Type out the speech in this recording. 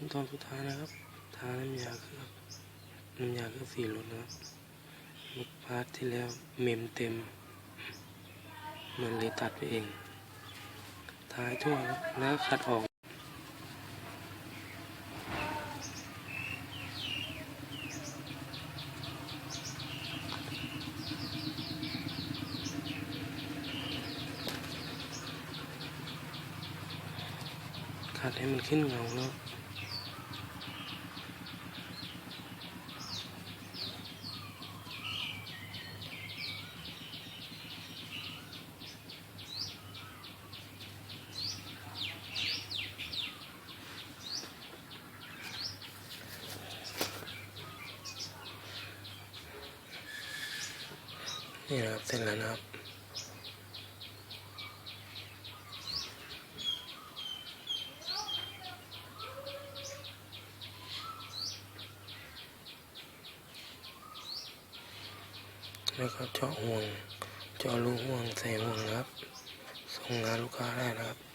ขั้นตอนสุดท้ายนะครับ ทาน้ำยาเคลือบน้ำยาเคลือบสีรถนะครับลูกพาร์ทที่แล้วเมมเต็ม มันเลยตัดไปเองทาให้ทั่วแล้วคัดออกขัดให้มันขึ้นเงาแล้ว นี่นะครับเสร็จแล้วนะครับแล้วก็เจาะห่วง เจาะรูห่วงใส่ห่วงนะครับ ส่งงานลูกค้าได้นะครับ